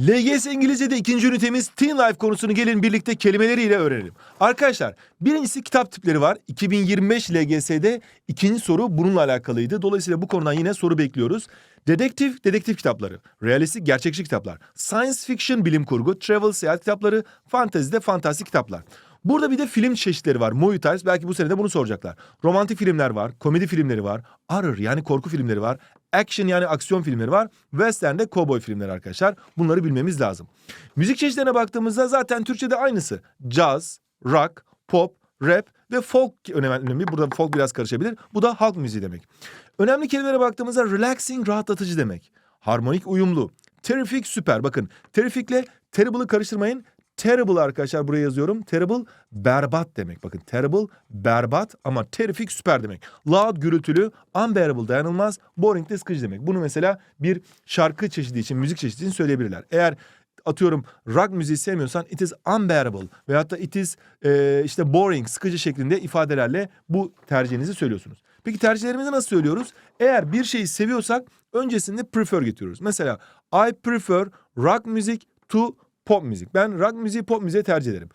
LGS İngilizce'de ikinci ünitemiz Teen Life konusunu gelin birlikte kelimeleriyle öğrenelim. Arkadaşlar birincisi kitap tipleri var. 2025 LGS'de ikinci soru bununla alakalıydı. Dolayısıyla bu konudan yine soru bekliyoruz. Dedektif, dedektif kitapları. Realistik, gerçekçi kitaplar. Science fiction, bilim kurgu. Travel, seyahat kitapları. Fantezide, fantastik kitaplar. Burada bir de film çeşitleri var. Movie types. Belki bu sene de bunu soracaklar. Romantik filmler var. Komedi filmleri var. Horror yani korku filmleri var. Action yani aksiyon filmleri var. Western de cowboy filmleri arkadaşlar. Bunları bilmemiz lazım. Müzik çeşitlerine baktığımızda zaten Türkçe'de aynısı. Jazz, rock, pop, rap ve folk önemli. Burada folk biraz karışabilir. Bu da halk müziği demek. Önemli kelimelere baktığımızda relaxing, rahatlatıcı demek. Harmonik, uyumlu. Terrific, süper. Bakın terrific'le terrible'ı karıştırmayın. Terrible arkadaşlar buraya yazıyorum. Terrible berbat demek. Bakın terrible berbat ama terrific süper demek. Loud gürültülü, unbearable dayanılmaz, boring de sıkıcı demek. Bunu mesela bir şarkı çeşidi için, müzik çeşidi için söyleyebilirler. Eğer atıyorum rock müziği sevmiyorsan it is unbearable veyahut da it is e, işte boring, sıkıcı şeklinde ifadelerle bu tercihinizi söylüyorsunuz. Peki tercihlerimizi nasıl söylüyoruz? Eğer bir şeyi seviyorsak öncesinde prefer getiriyoruz. Mesela I prefer rock music to pop müzik. Ben rock müziği pop müziği tercih ederim.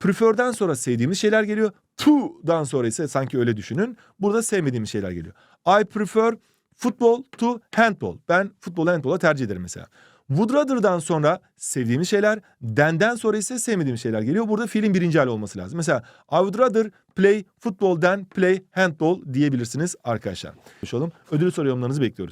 Prefer'den sonra sevdiğimiz şeyler geliyor. To'dan sonra ise sanki öyle düşünün. Burada sevmediğimiz şeyler geliyor. I prefer football to handball. Ben futbolu handball'a tercih ederim mesela. Would rather'dan sonra sevdiğimiz şeyler, than'den sonra ise sevmediğimiz şeyler geliyor. Burada fiilin birinci hali olması lazım. Mesela I would rather play football than play handball diyebilirsiniz arkadaşlar. Ödülü soru yorumlarınızı bekliyoruz.